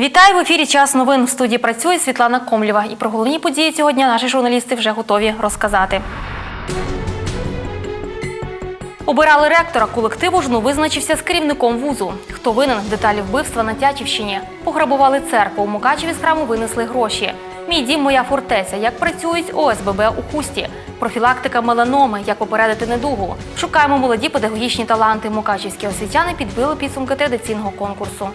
Вітаю в ефірі Час новин. В студії працює Світлана Комлєва. І про головні події цього дня наші журналісти вже готові розказати. Обирали ректора колективу. Жну визначився з керівником вузу. Хто винен деталі вбивства на Тячівщині? Пограбували церкву. У Мукачеві з храму винесли гроші. Мій дім, моя фортеця. Як працюють ОСББ у Хусті. Профілактика меланоми. Як попередити недугу. Шукаємо молоді педагогічні таланти. Мукачівські освітяни підбили підсумки традиційного конкурсу.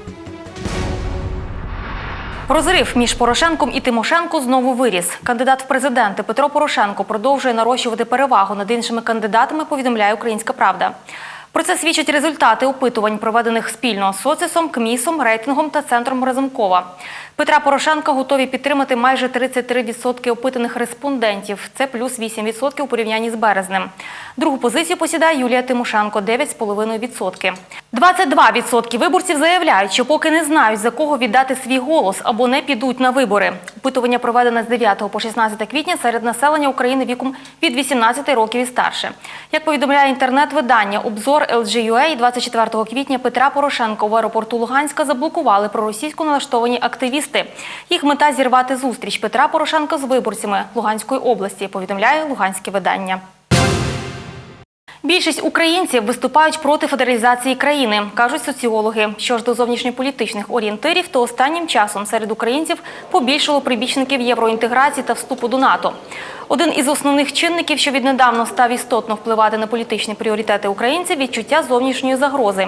Розрив між Порошенком і Тимошенко знову виріс. Кандидат в президенти Петро Порошенко продовжує нарощувати перевагу над іншими кандидатами, повідомляє Українська Правда. Про це свідчать результати опитувань, проведених спільно з соцісом, КМІСом, рейтингом та центром Разумкова. Петра Порошенка готові підтримати майже 33% опитаних респондентів. Це плюс 8% у порівнянні з березнем. Другу позицію посідає Юлія Тимошенко 9,5%. 22% виборців заявляють, що поки не знають за кого віддати свій голос або не підуть на вибори. Опитування проведене з 9 по 16 квітня серед населення України віком від 18 років і старше. Як повідомляє інтернет-видання Обзор LGUA, 24 квітня Петра Порошенка в аеропорту Луганська заблокували проросійсько налаштовані активісти. Їх мета зірвати зустріч Петра Порошенка з виборцями Луганської області. Повідомляє Луганське видання. Більшість українців виступають проти федералізації країни, кажуть соціологи. Що ж до зовнішньополітичних орієнтирів, то останнім часом серед українців побільшало прибічників євроінтеграції та вступу до НАТО. Один із основних чинників, що віднедавно став істотно впливати на політичні пріоритети українців, відчуття зовнішньої загрози.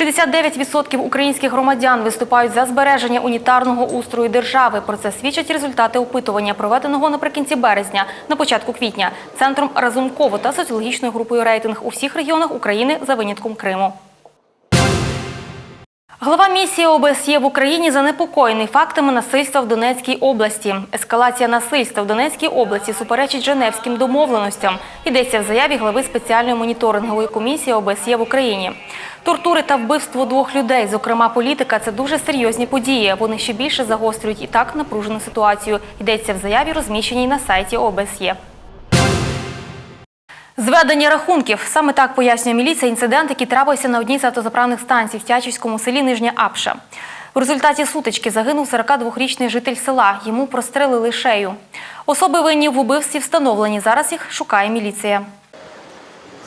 69% українських громадян виступають за збереження унітарного устрою держави. Про це свідчать результати опитування, проведеного наприкінці березня, на початку квітня, центром Разумково та соціологічною групою рейтинг у всіх регіонах України за винятком Криму. Глава місії ОБСЄ в Україні занепокоєний фактами насильства в Донецькій області. Ескалація насильства в Донецькій області суперечить Женевським домовленостям. Йдеться в заяві глави спеціальної моніторингової комісії ОБСЄ в Україні. Тортури та вбивство двох людей, зокрема політика, це дуже серйозні події. Вони ще більше загострюють і так напружену ситуацію. Йдеться в заяві, розміщеній на сайті ОБСЄ. Зведення рахунків саме так пояснює міліція інцидент, який трапився на одній з автозаправних станцій в Тячівському селі Нижня Апша. В результаті сутички загинув 42-річний житель села. Йому прострелили шею. Особи винні в убивстві встановлені. Зараз їх шукає міліція.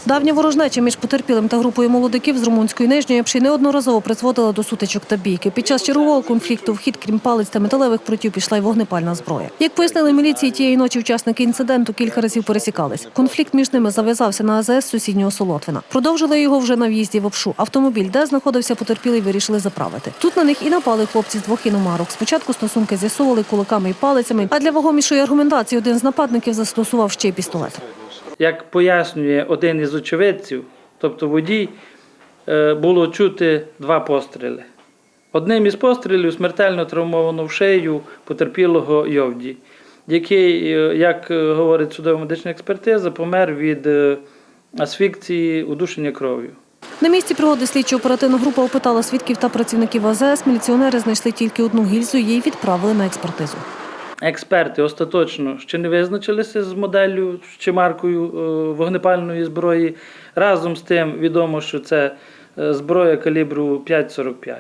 Давня ворожнеча між потерпілим та групою молодиків з румунської нижньої Пші неодноразово призводила до сутичок та бійки. Під час чергового конфлікту в хід, крім палець та металевих прутів, пішла й вогнепальна зброя. Як пояснили міліції, тієї ночі учасники інциденту кілька разів пересікались. Конфлікт між ними зав'язався на АЗС сусіднього Солотвина. Продовжили його вже на в'їзді в Обшу. Автомобіль, де знаходився потерпілий, вирішили заправити. Тут на них і напали хлопці з двох іномарок. Спочатку стосунки з'ясовували кулаками і палицями, а для вагомішої аргументації один з нападників застосував ще й пістолет. Як пояснює один із очевидців, тобто водій, е, було чути два постріли. Одним із пострілів смертельно травмовано в шею потерпілого Йовді, який, е, як е, говорить судова медична експертиза, помер від асфікції удушення кров'ю. На місці пригоди слідчо-оперативна група опитала свідків та працівників АЗС. Міліціонери знайшли тільки одну гільзу, її відправили на експертизу. Експерти остаточно ще не визначилися з моделлю чи маркою е, вогнепальної зброї. Разом з тим відомо, що це е, зброя калібру 5,45.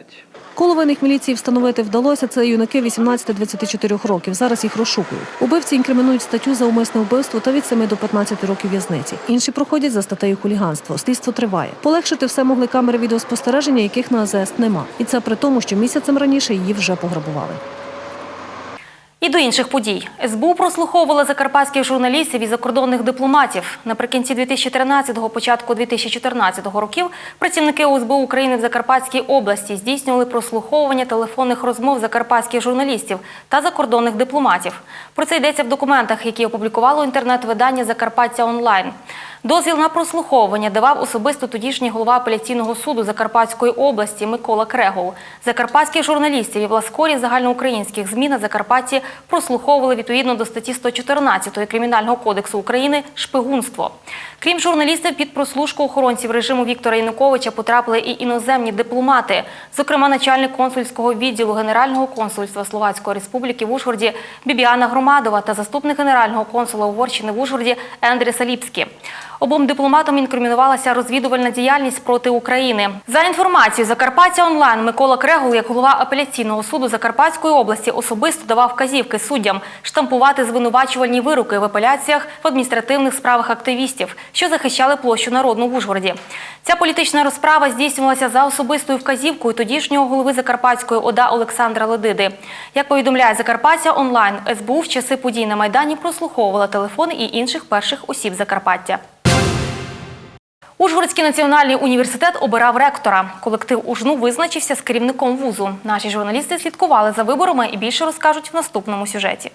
Коло винних міліції встановити вдалося. Це юнаки 18-24 років. Зараз їх розшукують. Убивці інкримінують статтю за умисне вбивство та від 7 до 15 років в'язниці. Інші проходять за статтею хуліганство. Слідство триває. Полегшити все могли камери відеоспостереження, яких на АЗС нема. І це при тому, що місяцем раніше її вже пограбували. І до інших подій. СБУ прослуховувала закарпатських журналістів і закордонних дипломатів. Наприкінці 2013-го, початку 2014 років працівники ОСБУ України в Закарпатській області здійснювали прослуховування телефонних розмов закарпатських журналістів та закордонних дипломатів. Про це йдеться в документах, які опублікувало інтернет-видання Закарпаття онлайн. Дозвіл на прослуховування давав особисто тодішній голова апеляційного суду Закарпатської області Микола Крегол. Закарпатських журналістів і власкорі загальноукраїнських ЗМІ на Закарпатті прослуховували відповідно до статті 114 Кримінального кодексу України шпигунство. Крім журналістів, під прослушку охоронців режиму Віктора Януковича потрапили і іноземні дипломати, зокрема начальник консульського відділу Генерального консульства Словацької Республіки в Ужгороді Бібіана Громадова та заступник генерального консула Угорщини в Ужгороді Ендрі Саліпський. Обом дипломатам інкримінувалася розвідувальна діяльність проти України. За інформацією Закарпаття онлайн Микола Крегул, як голова апеляційного суду Закарпатської області, особисто давав вказівки суддям штампувати звинувачувальні вироки в апеляціях в адміністративних справах активістів, що захищали площу народну в Ужгороді. Ця політична розправа здійснювалася за особистою вказівкою тодішнього голови Закарпатської ОДА Олександра Ледиди. Як повідомляє Закарпаття онлайн, СБУ в часи подій на Майдані прослуховувала телефони і інших перших осіб Закарпаття. Ужгородський національний університет обирав ректора. Колектив УЖНУ визначився з керівником вузу. Наші журналісти слідкували за виборами і більше розкажуть в наступному сюжеті.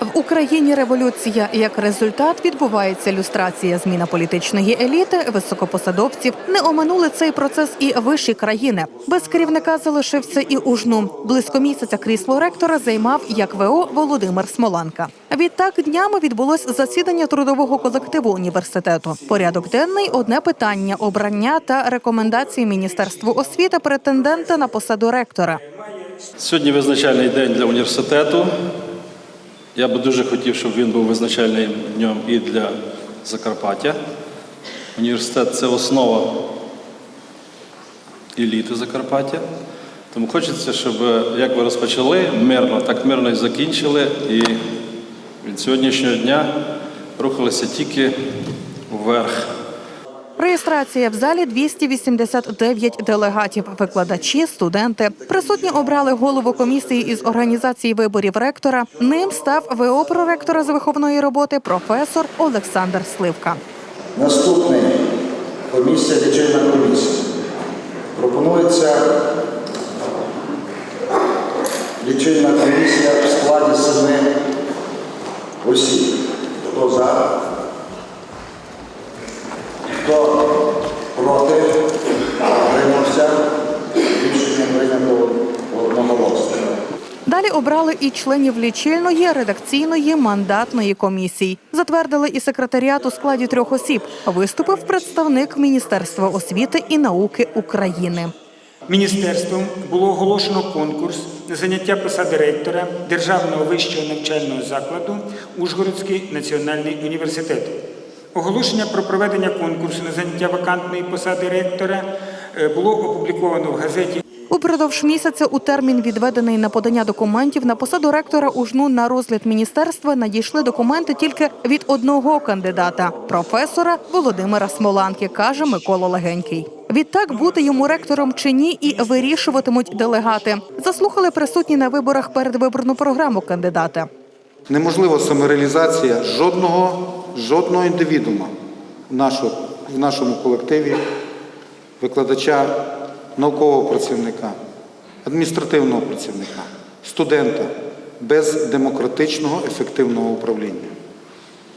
В Україні революція. Як результат відбувається люстрація, зміна політичної еліти, високопосадовців. Не оминули цей процес і вищі країни. Без керівника залишився і ужну. Близько місяця крісло ректора займав як ВО Володимир Смоланка. Відтак днями відбулось засідання трудового колективу університету. Порядок денний одне питання: обрання та рекомендації Міністерству освіти претендента на посаду ректора. Сьогодні визначальний день для університету. Я би дуже хотів, щоб він був визначальним днем і для Закарпаття. Університет це основа еліти Закарпаття. Тому хочеться, щоб як ви розпочали мирно, так мирно і закінчили. І від сьогоднішнього дня рухалися тільки вверх. Реєстрація в залі 289 делегатів, викладачі, студенти. Присутні обрали голову комісії із організації виборів ректора. Ним став ВО проректора з виховної роботи професор Олександр Сливка. Наступний комісія, лічильна комісія. Пропонується лічильна комісія в складі семи осіб. Хто за? Хто проти? Утримався? Рішення прийнято одноголосно. Далі обрали і членів лічильної, редакційної, мандатної комісій. Затвердили і секретаріат у складі трьох осіб. Виступив представник Міністерства освіти і науки України. Міністерством було оголошено конкурс на заняття посади ректора Державного вищого навчального закладу Ужгородський національний університет. Оголошення про проведення конкурсу на заняття вакантної посади ректора е, було опубліковано в газеті Упродовж місяця у термін, відведений на подання документів на посаду ректора УЖНУ на розгляд міністерства, надійшли документи тільки від одного кандидата професора Володимира Смоланки, каже Микола Легенький. Відтак бути йому ректором чи ні, і вирішуватимуть делегати. Заслухали присутні на виборах передвиборну програму кандидата. Неможлива самореалізація жодного, жодного індивідуума в, нашому колективі, викладача, наукового працівника, адміністративного працівника, студента без демократичного ефективного управління.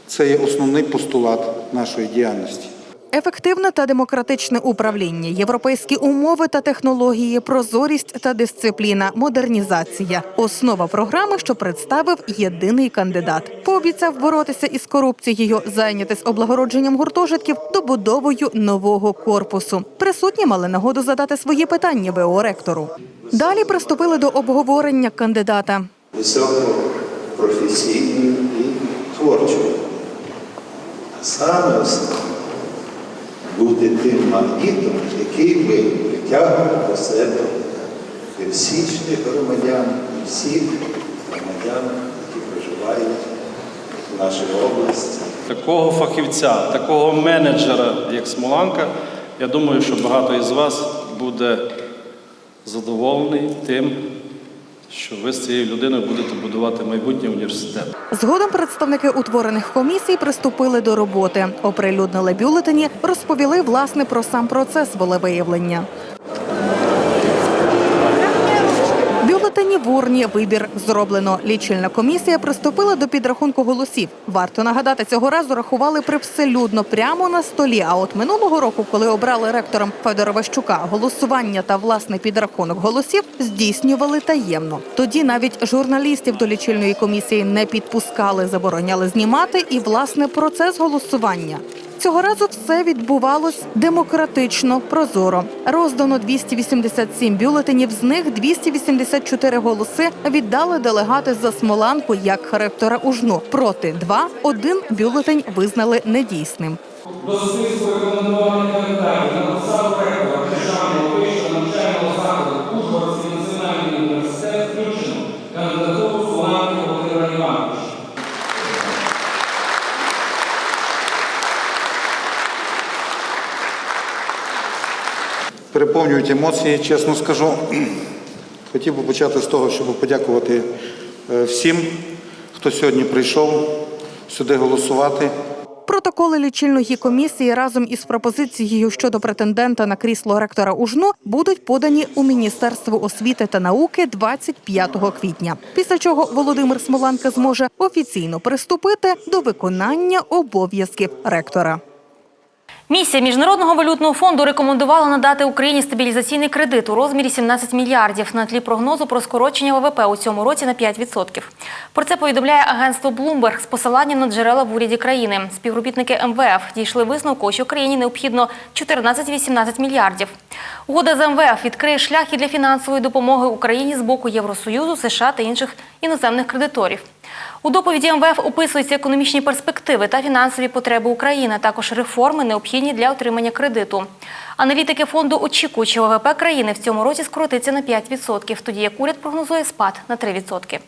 Це є основний постулат нашої діяльності. Ефективне та демократичне управління, європейські умови та технології, прозорість та дисципліна, модернізація основа програми, що представив єдиний кандидат. Пообіцяв боротися із корупцією, зайнятись облагородженням гуртожитків, добудовою нового корпусу. Присутні мали нагоду задати свої питання ВО ректору. Далі приступили до обговорення кандидата. високопрофесійною і творчою. А саме основне бути тим магнітом, який би притягував до себе пересічних громадян і всіх громадян, які проживають в нашій області. Такого фахівця, такого менеджера, як Смоланка, я думаю, що багато із вас буде задоволений тим, що ви з цією людиною будете будувати майбутнє університет. Згодом представники утворених комісій приступили до роботи, оприлюднили бюлетені, розповіли власне про сам процес волевиявлення. В урні вибір зроблено. Лічильна комісія приступила до підрахунку голосів. Варто нагадати, цього разу рахували привселюдно прямо на столі. А от минулого року, коли обрали ректором Федора Ващука, голосування та власний підрахунок голосів здійснювали таємно. Тоді навіть журналістів до лічильної комісії не підпускали, забороняли знімати і власне процес голосування. Цього разу все відбувалось демократично, прозоро. Роздано 287 бюлетенів, з них 284 голоси віддали делегати за Смоланку як ректора УЖНУ. Проти два, один бюлетень визнали недійсним. До списку рекомендованих кандидатів на посаду Державного вищого навчального закладу Ужгородський національний університет включено кандидатуру Соланки Володимира Івановича. Переповнюють емоції, чесно скажу. Хотів би почати з того, щоб подякувати е, всім, хто сьогодні прийшов сюди голосувати. Протоколи лічильної комісії разом із пропозицією щодо претендента на крісло ректора УЖНУ будуть подані у Міністерство освіти та науки 25 квітня. Після чого Володимир Смоланка зможе офіційно приступити до виконання обов'язків ректора. Місія Міжнародного валютного фонду рекомендувала надати Україні стабілізаційний кредит у розмірі 17 мільярдів на тлі прогнозу про скорочення ВВП у цьому році на 5%. Про це повідомляє агентство Bloomberg з посиланням на джерела в уряді країни. Співробітники МВФ дійшли висновку, що країні необхідно 14-18 мільярдів. Угода з МВФ відкриє шлях і для фінансової допомоги Україні з боку Євросоюзу, США та інших іноземних кредиторів. У доповіді МВФ описуються економічні перспективи та фінансові потреби України, також реформи, необхідні для отримання кредиту. Аналітики фонду очікують, що ВВП країни в цьому році скоротиться на 5%, тоді як уряд прогнозує спад на 3%.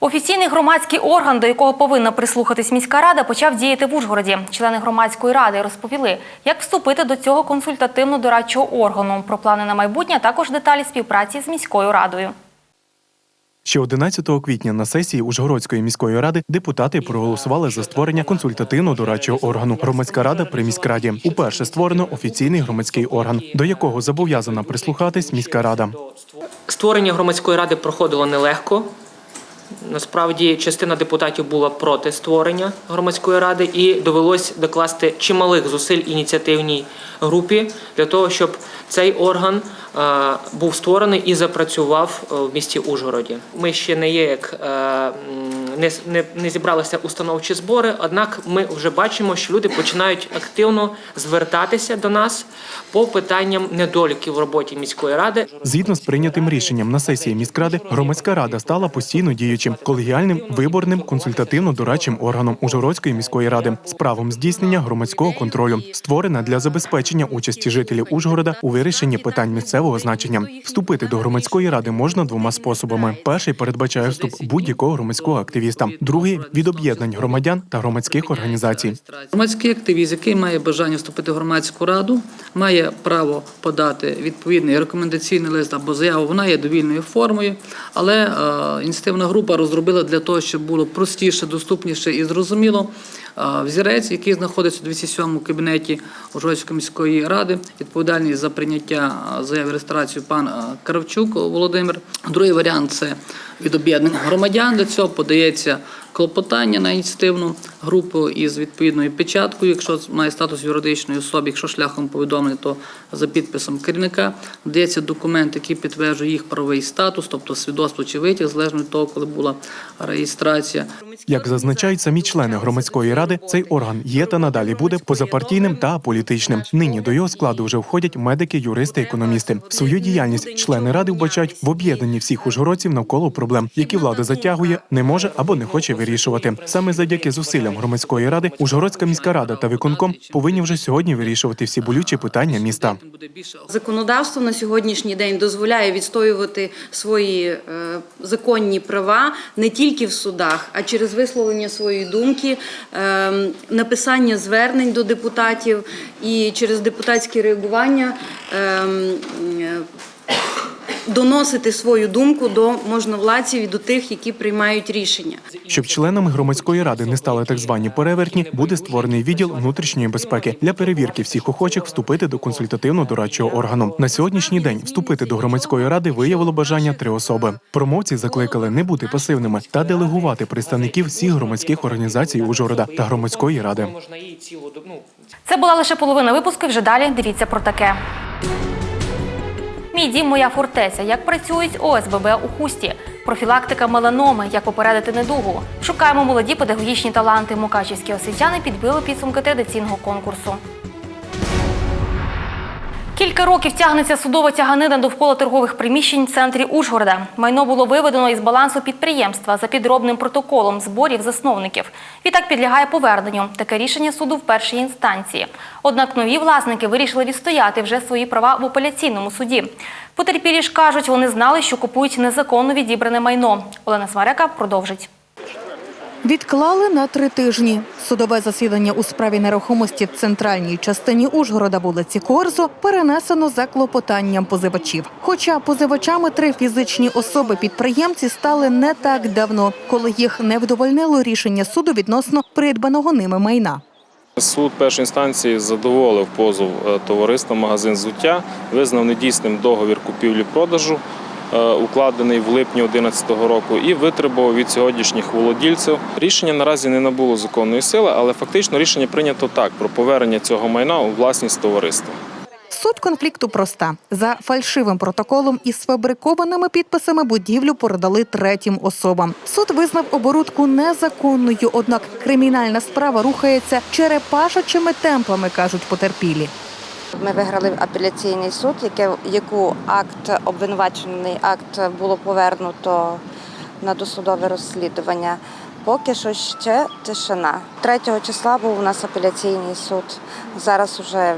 Офіційний громадський орган, до якого повинна прислухатись міська рада, почав діяти в Ужгороді. Члени громадської ради розповіли, як вступити до цього консультативно-дорадчого органу. Про плани на майбутнє, також деталі співпраці з міською радою. Ще 11 квітня на сесії Ужгородської міської ради депутати проголосували за створення консультативно-дорадчого органу. Громадська рада при міськраді. Уперше створено офіційний громадський орган, до якого зобов'язана прислухатись міська рада. Створення громадської ради проходило нелегко. Насправді, частина депутатів була проти створення громадської ради, і довелось докласти чималих зусиль ініціативній групі для того, щоб цей орган е, був створений і запрацював е, в місті Ужгороді. Ми ще не є як е, не, не, не зібралися установчі збори, однак ми вже бачимо, що люди починають активно звертатися до нас по питанням недоліків в роботі міської ради. Згідно з прийнятим рішенням на сесії міськради, громадська рада стала постійно діючим колегіальним виборним консультативно-дорадчим органом Ужгородської міської ради з правом здійснення громадського контролю, створена для забезпечення участі жителів Ужгорода у вирішенні питань місцевого значення. Вступити до громадської ради можна двома способами: перший передбачає вступ будь-якого громадського активіста, другий від об'єднань громадян та громадських організацій. Громадський активіст, який має бажання вступити в громадську раду, має право подати відповідний рекомендаційний лист або заяву. Вона є довільною формою, але е, ініціативна група розробила для того, щоб було простіше, доступніше і зрозуміло. е, Взірець, який знаходиться у 207 кабінеті Ужгородської міської ради, відповідальний за прийняття е, заяви реєстрацію пан Кравчук Володимир. Другий варіант це від об'єднань громадян. Для цього подається клопотання на ініціативну групу із відповідною печаткою, якщо має статус юридичної особи, якщо шляхом повідомлення, то за підписом керівника дається документ, який підтверджує їх правовий статус, тобто свідоцтво чи витяг, залежно від того, коли була реєстрація. Як зазначають самі члени громадської ради, цей орган є та надалі буде позапартійним та аполітичним. Нині до його складу вже входять медики, юристи, економісти. Свою діяльність члени ради вбачають в об'єднанні всіх ужгородців навколо проблем, які влада затягує, не може або не хоче вирішувати. Саме завдяки зусиллям громадської ради, Ужгородська міська рада та виконком повинні вже сьогодні вирішувати всі болючі питання міста. Законодавство на сьогоднішній день дозволяє відстоювати свої е, законні права не тільки в судах, а через висловлення своєї думки, е, написання звернень до депутатів і через депутатське реагування. Доносити свою думку до можновладців і до тих, які приймають рішення. Щоб членами громадської ради не стали так звані перевертні, буде створений відділ внутрішньої безпеки для перевірки всіх охочих вступити до консультативно-дорадчого органу. На сьогоднішній день вступити до громадської ради виявило бажання три особи. Промовці закликали не бути пасивними та делегувати представників всіх громадських організацій Ужгорода та громадської ради. Можна її цілу Це була лише половина випуску. Вже далі дивіться про таке. Мій дім, моя фортеця. Як працюють ОСББ у Хусті? профілактика меланоми, як попередити недугу. Шукаємо молоді педагогічні таланти. Мукачівські освітяни підбили підсумки традиційного конкурсу. Кілька років тягнеться судова тяганина довкола торгових приміщень в центрі Ужгорода. Майно було виведено із балансу підприємства за підробним протоколом зборів засновників. Відтак підлягає поверненню. Таке рішення суду в першій інстанції. Однак нові власники вирішили відстояти вже свої права в апеляційному суді. Потерпілі ж кажуть, вони знали, що купують незаконно відібране майно. Олена Смарека продовжить. Відклали на три тижні. Судове засідання у справі нерухомості в центральній частині Ужгорода вулиці Корзо перенесено за клопотанням позивачів. Хоча позивачами три фізичні особи-підприємці стали не так давно, коли їх не вдовольнило рішення суду відносно придбаного ними майна. Суд першої інстанції задоволив позов е, товариства магазин взуття, визнав недійсним договір купівлі-продажу, укладений в липні 2011 року, і витребував від сьогоднішніх володільців. Рішення наразі не набуло законної сили, але фактично рішення прийнято так про повернення цього майна у власність товариства. Суть конфлікту проста: за фальшивим протоколом і сфабрикованими підписами будівлю передали третім особам. Суд визнав оборудку незаконною, однак кримінальна справа рухається черепашачими темпами, кажуть потерпілі. Ми виграли апеляційний суд, яке, яку акт обвинувачений акт було повернуто на досудове розслідування. Поки що ще тишина. 3 числа був у нас апеляційний суд. Зараз уже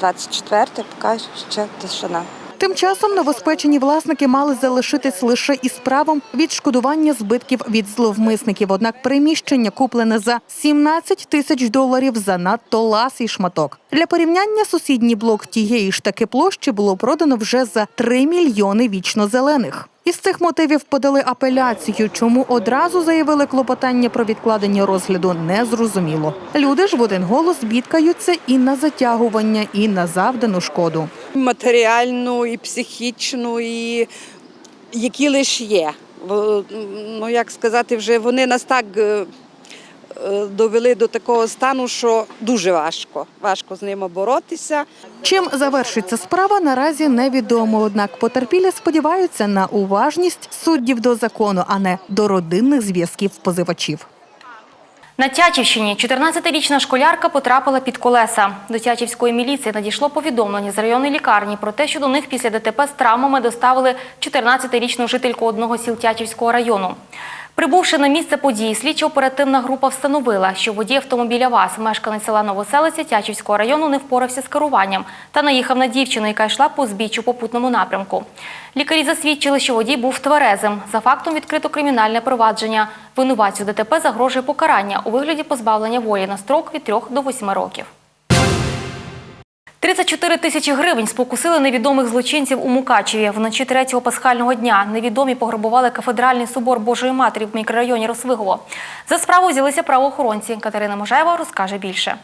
24, поки ще тишина. Тим часом новоспечені власники мали залишитись лише із правом відшкодування збитків від зловмисників. Однак приміщення куплене за 17 тисяч доларів занадто ласий шматок. Для порівняння сусідній блок тієї ж таки площі було продано вже за 3 мільйони вічно зелених. Із цих мотивів подали апеляцію. Чому одразу заявили клопотання про відкладення розгляду, не зрозуміло. Люди ж в один голос бідкаються і на затягування, і на завдану шкоду. матеріальну, і психічну, і які лише є. Ну як сказати, вже вони нас так е, довели до такого стану, що дуже важко. Важко з ними боротися. Чим завершиться справа, наразі невідомо. Однак потерпілі сподіваються на уважність суддів до закону, а не до родинних зв'язків позивачів. На Тячівщині 14-річна школярка потрапила під колеса. До Тячівської міліції надійшло повідомлення з районної лікарні про те, що до них після ДТП з травмами доставили 14-річну жительку одного сіл Тячівського району. Прибувши на місце події, слідчо-оперативна група встановила, що водій автомобіля ВАЗ, мешканець села Новоселиця Тячівського району, не впорався з керуванням та наїхав на дівчину, яка йшла по збіччю попутному напрямку. Лікарі засвідчили, що водій був тверезим. За фактом відкрито кримінальне провадження. Винуватцю ДТП загрожує покарання у вигляді позбавлення волі на строк від 3 до 8 років. 34 тисячі гривень спокусили невідомих злочинців у Мукачеві. Вночі третього пасхального дня невідомі пограбували кафедральний собор Божої Матері в мікрорайоні Росвигово. За справу взялися правоохоронці. Катерина Можаєва розкаже більше.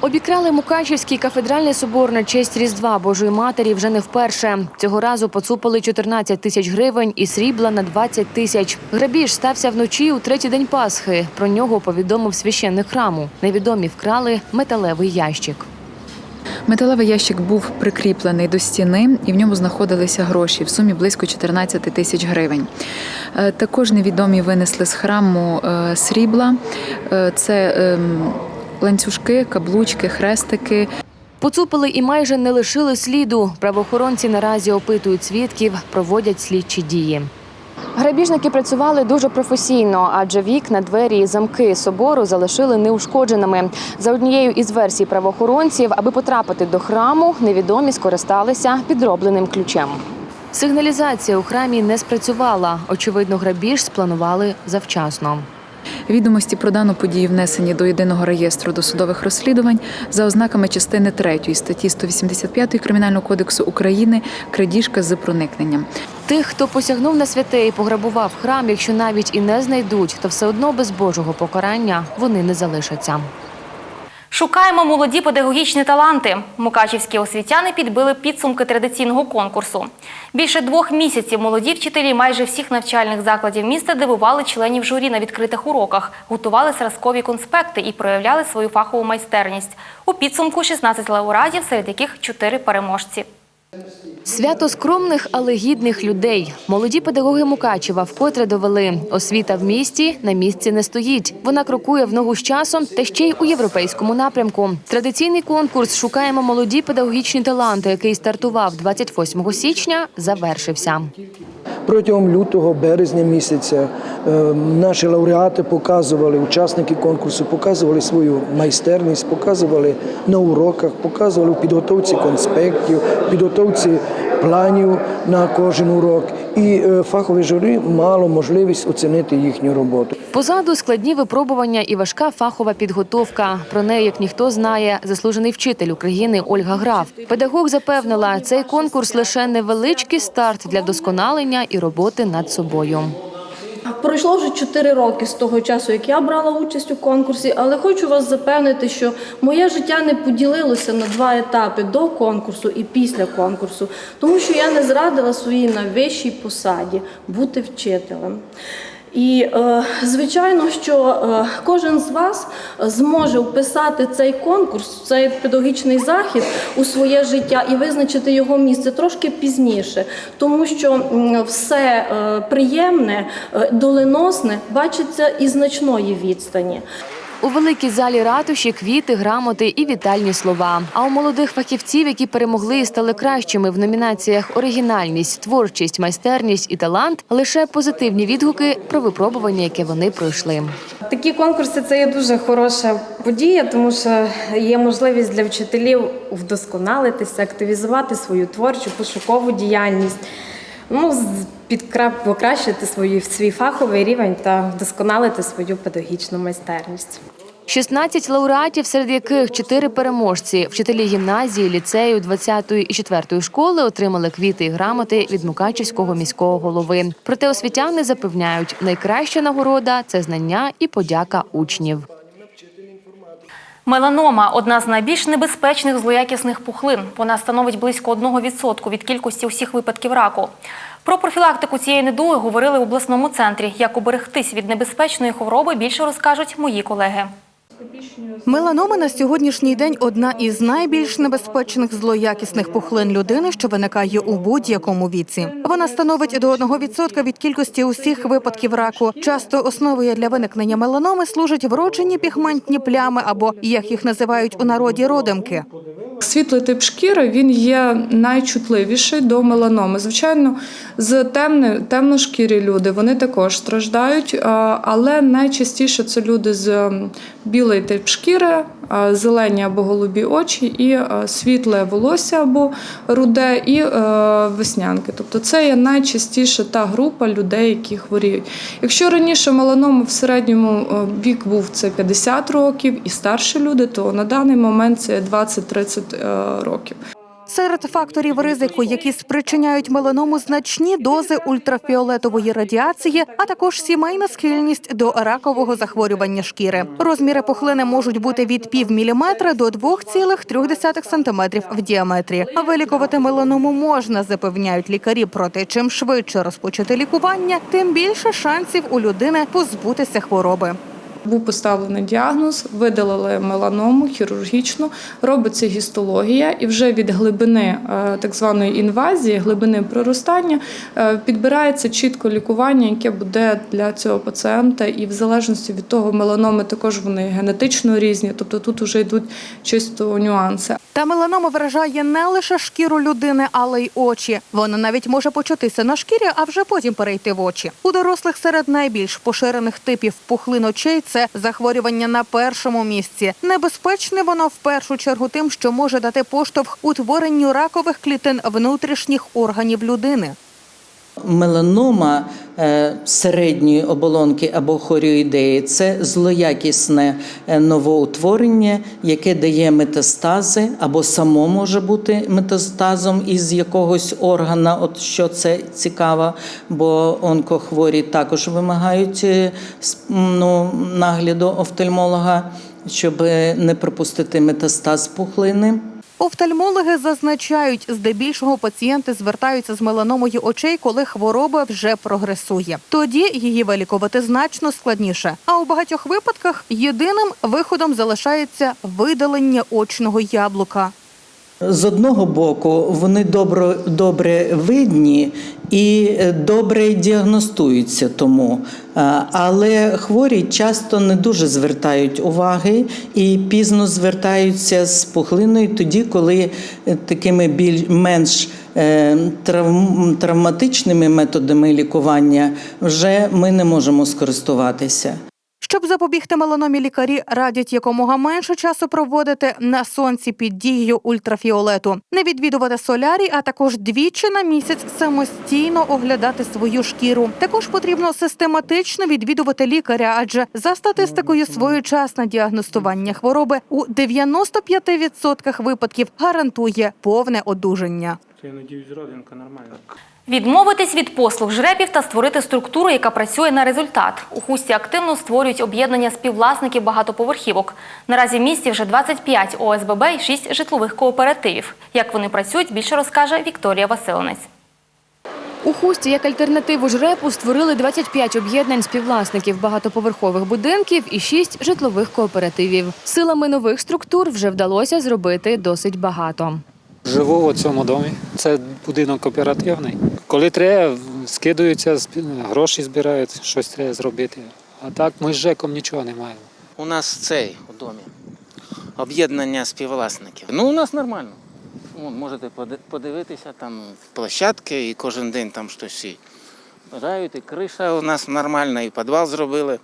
Обікрали Мукачівський кафедральний собор на честь Різдва Божої Матері вже не вперше. Цього разу поцупили 14 тисяч гривень і срібла на 20 тисяч. Грабіж стався вночі у третій день Пасхи. Про нього повідомив священник храму. Невідомі вкрали металевий ящик. Металевий ящик був прикріплений до стіни, і в ньому знаходилися гроші в сумі близько 14 тисяч гривень. Е, Також невідомі винесли з храму е, срібла. Е, Це ем, ланцюжки, каблучки, хрестики. Поцупили і майже не лишили сліду. Правоохоронці наразі опитують свідків, проводять слідчі дії. Грабіжники працювали дуже професійно, адже вікна, двері і замки собору залишили неушкодженими. За однією із версій правоохоронців, аби потрапити до храму, невідомі скористалися підробленим ключем. Сигналізація у храмі не спрацювала. Очевидно, грабіж спланували завчасно. Відомості про дану подію внесені до єдиного реєстру досудових розслідувань за ознаками частини 3 статті 185 Кримінального кодексу України крадіжка з проникненням. Тих, хто посягнув на святе і пограбував храм, якщо навіть і не знайдуть, то все одно без Божого покарання вони не залишаться. Шукаємо молоді педагогічні таланти. Мукачівські освітяни підбили підсумки традиційного конкурсу. Більше двох місяців молоді вчителі майже всіх навчальних закладів міста дивували членів журі на відкритих уроках, готували зразкові конспекти і проявляли свою фахову майстерність. У підсумку 16 лауреатів, серед яких 4 переможці. Свято скромних, але гідних людей. Молоді педагоги Мукачева вкотре довели. Освіта в місті на місці не стоїть. Вона крокує в ногу з часом та ще й у європейському напрямку. Традиційний конкурс Шукаємо молоді педагогічні таланти, який стартував 28 січня, завершився. Протягом лютого, березня місяця е, наші лауреати показували, учасники конкурсу показували свою майстерність, показували на уроках, показували в підготовці конспектів, підготовці планів на кожен урок. І фахові журі мало можливість оцінити їхню роботу. Позаду складні випробування і важка фахова підготовка. Про неї, як ніхто знає, заслужений вчитель України Ольга Граф. Педагог запевнила, цей конкурс лише невеличкий старт для досконалення і роботи над собою. Пройшло вже 4 роки з того часу, як я брала участь у конкурсі, але хочу вас запевнити, що моє життя не поділилося на два етапи до конкурсу і після конкурсу, тому що я не зрадила своїй найвищій посаді бути вчителем. І е, звичайно, що е, кожен з вас зможе вписати цей конкурс, цей педагогічний захід у своє життя і визначити його місце трошки пізніше, тому що все е, приємне, е, доленосне бачиться із значної відстані. У великій залі ратуші квіти, грамоти і вітальні слова. А у молодих фахівців, які перемогли і стали кращими в номінаціях оригінальність, творчість, майстерність і талант, лише позитивні відгуки про випробування, яке вони пройшли. Такі конкурси це є дуже хороша подія, тому що є можливість для вчителів вдосконалитися, активізувати свою творчу пошукову діяльність, ну, з- підкра- покращити свій фаховий рівень та вдосконалити свою педагогічну майстерність. 16 лауреатів, серед яких 4 переможці, вчителі гімназії, ліцею, 20-ї і 4-ї школи отримали квіти і грамоти від Мукачівського міського голови. Проте освітяни запевняють, найкраща нагорода це знання і подяка учнів. Меланома одна з найбільш небезпечних злоякісних пухлин. Вона становить близько 1% від кількості усіх випадків раку. Про профілактику цієї недуги говорили в обласному центрі. Як уберегтись від небезпечної хвороби, більше розкажуть мої колеги. Меланома на сьогоднішній день одна із найбільш небезпечних злоякісних пухлин людини, що виникає у будь-якому віці. Вона становить до 1% від кількості усіх випадків раку. Часто основою для виникнення меланоми служать вроджені пігментні плями або як їх називають у народі родимки. Світлий тип шкіри він є найчутливіший до меланоми. Звичайно, з темни, темношкірі люди вони також страждають, але найчастіше це люди з м, білий тип шкіри, зелені або голубі очі, і світле волосся або руде, і е, веснянки. Тобто це є найчастіше та група людей, які хворіють. Якщо раніше меланома в середньому е, вік був це 50 років і старші люди, то на даний момент це 20-30 е, років. Серед факторів ризику, які спричиняють меланому, значні дози ультрафіолетової радіації, а також сімейна схильність до ракового захворювання шкіри. Розміри пухлини можуть бути від пів міліметра до 2,3 сантиметрів в діаметрі. А вилікувати меланому можна, запевняють лікарі. Проте чим швидше розпочати лікування, тим більше шансів у людини позбутися хвороби. Був поставлений діагноз, видалили меланому хірургічно, робиться гістологія, і вже від глибини е, так званої інвазії, глибини проростання, е, підбирається чітко лікування, яке буде для цього пацієнта. І в залежності від того, меланоми також вони генетично різні, тобто тут вже йдуть чисто нюанси. Та меланома вражає не лише шкіру людини, але й очі. Вона навіть може початися на шкірі, а вже потім перейти в очі. У дорослих серед найбільш поширених типів пухлин очей це захворювання на першому місці. Небезпечне воно в першу чергу тим, що може дати поштовх утворенню ракових клітин внутрішніх органів людини. Меланома е, середньої оболонки або хоріоїдеї – це злоякісне е, новоутворення, яке дає метастази, або само може бути метастазом із якогось органа. От що це цікаво, бо онкохворі також вимагають е, ну, нагляду офтальмолога, щоб не пропустити метастаз пухлини. Офтальмологи зазначають, здебільшого пацієнти звертаються з меланомою очей, коли хвороба вже прогресує. Тоді її вилікувати значно складніше. А у багатьох випадках єдиним виходом залишається видалення очного яблука. З одного боку, вони добре, добре видні і е, добре діагностуються тому. Але хворі часто не дуже звертають уваги і пізно звертаються з пухлиною тоді, коли е, такими більш-менш е, травм- травматичними методами лікування вже ми не можемо скористуватися. Щоб запобігти меланомі, лікарі радять якомога менше часу проводити на сонці під дією ультрафіолету, не відвідувати солярій, а також двічі на місяць самостійно оглядати свою шкіру. Також потрібно систематично відвідувати лікаря, адже за статистикою своєчасне діагностування хвороби у 95% випадків гарантує повне одужання. Я надіюсь, родинка нормальна. Відмовитись від послуг жрепів та створити структуру, яка працює на результат. У хусті активно створюють об'єднання співвласників багатоповерхівок. Наразі в місті вже 25 ОСББ і 6 житлових кооперативів. Як вони працюють, більше розкаже Вікторія Василинець. У хусті як альтернативу жрепу створили 25 об'єднань співвласників багатоповерхових будинків і 6 житлових кооперативів. Силами нових структур вже вдалося зробити досить багато. Живу у цьому домі. Це будинок кооперативний. Коли треба, скидаються, гроші збирають, щось треба зробити. А так ми з ЖЕКом нічого не маємо. У нас цей у домі. Об'єднання співвласників. Ну, у нас нормально. Можете подивитися, там площадки і кожен день там щось і грають, і криша у нас нормальна, і підвал зробили.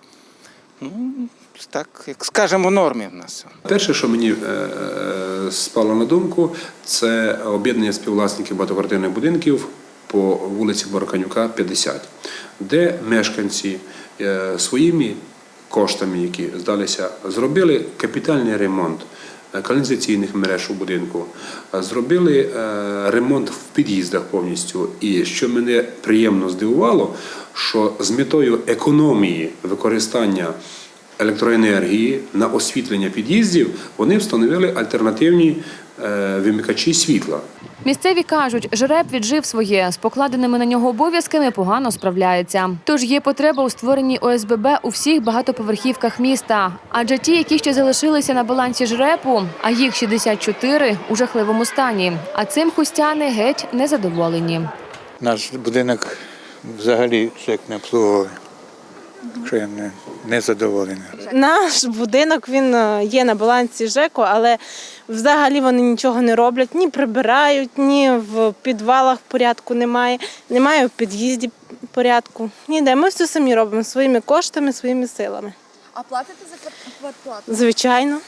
Ну, так, як скажемо, в нормі в нас. Перше, що мені е, е, спало на думку, це об'єднання співвласників багатоквартирних будинків по вулиці Барканюка, 50, де мешканці е, своїми коштами, які здалися, зробили капітальний ремонт каналізаційних мереж у будинку, зробили ремонт в під'їздах повністю. І що мене приємно здивувало, що з метою економії використання електроенергії на освітлення під'їздів вони встановили альтернативні е, вимикачі світла. Місцеві кажуть, жреб віджив своє з покладеними на нього обов'язками погано справляється. Тож є потреба у створенні ОСББ у всіх багатоповерхівках міста. Адже ті, які ще залишилися на балансі жрепу, а їх 64, у жахливому стані. А цим хустяни геть незадоволені. Наш будинок взагалі як не обслуговує. Що я не, не задоволений. Наш будинок він е, є на балансі ЖЕКу, але взагалі вони нічого не роблять, ні прибирають, ні в підвалах порядку немає, немає в під'їзді порядку. Ніде. Ми все самі робимо своїми коштами, своїми силами. А платите за квартплату? Звичайно.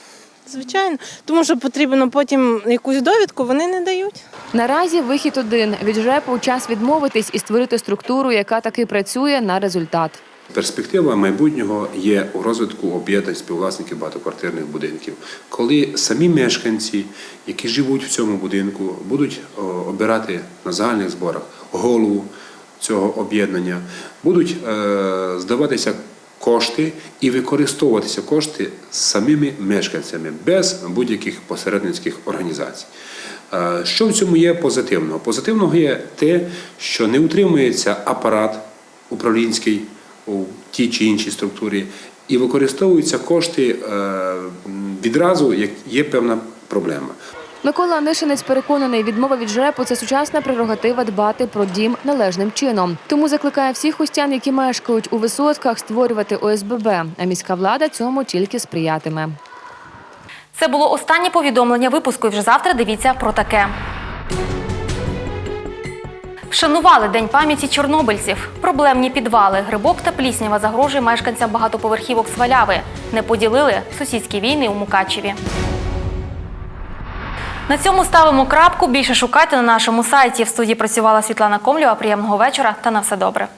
Звичайно, тому що потрібно потім якусь довідку, вони не дають. Наразі вихід один від жрепу час відмовитись і створити структуру, яка таки працює на результат. Перспектива майбутнього є у розвитку об'єднань співвласників багатоквартирних будинків, коли самі мешканці, які живуть в цьому будинку, будуть обирати на загальних зборах голову цього об'єднання, будуть е, здаватися кошти і використовуватися кошти самими мешканцями без будь-яких посередницьких організацій. Е, Що в цьому є позитивного? Позитивного є те, що не утримується апарат управлінський у тій чи іншій структурі, і використовуються кошти е, відразу, як є певна проблема. Микола Анишинець переконаний, відмова від жрепу це сучасна прерогатива дбати про дім належним чином. Тому закликає всіх хустян, які мешкають у висотках, створювати ОСББ. А міська влада цьому тільки сприятиме. Це було останнє повідомлення випуску. І вже завтра дивіться про таке. Вшанували День пам'яті чорнобильців. Проблемні підвали, грибок та пліснява загрожує мешканцям багатоповерхівок Сваляви. Не поділили сусідські війни у Мукачеві. На цьому ставимо крапку. Більше шукайте на нашому сайті. В студії працювала Світлана Комлєва. Приємного вечора та на все добре.